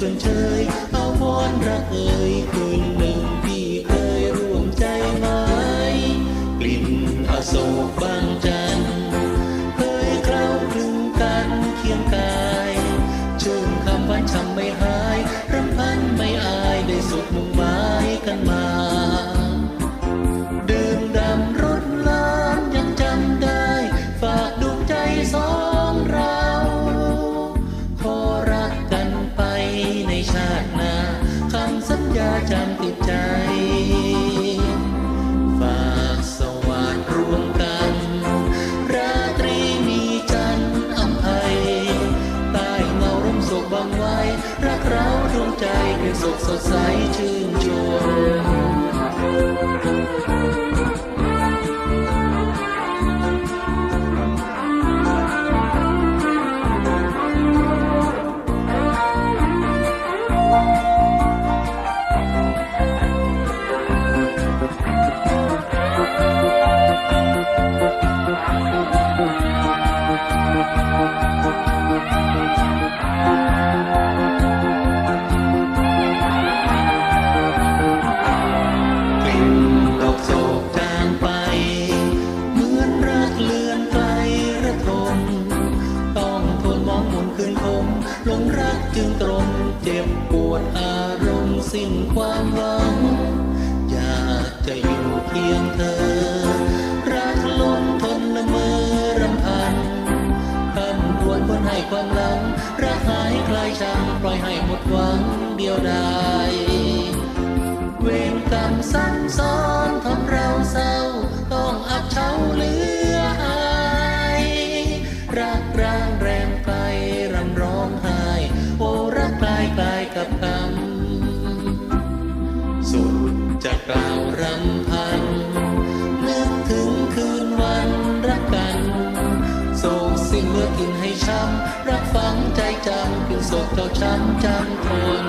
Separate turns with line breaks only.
ชนเชยเอามอนรักเอ่ยคืนหนึ่งพี่เคยร่วมใจไหมกลิ่นอโศกบางจันเคยเคล้าคลึงกันเคียงกายชื่นคำวันช้ำไม่หายรำพันไม่อายได้สุดมุ่งหมายกันมา ใจฝากสวัสดรวมกัน ราตรีมีจันทร์อำไพใต้เงาร่มโศกบางไว้ รักเราดวงใจเป็นสุขสดใสชื่นชมก หลงรักจึงตรงเจ็บปวดอารมณ์สิ้นความหวัง อยากจะอยู่เพียงเธอ รักล้นทนละเมอรำพันคำรวนคนให้ความหลัง รักหายคลายชังปล่อยให้หมดหวังเดียวดายเวรกรรมซ้ำซ้อนทำเราเศร้า ต้องอับเฉาเหลืออายรักร้างแรง ฝังใจจำคือโศพเจ้าช้ำจำทน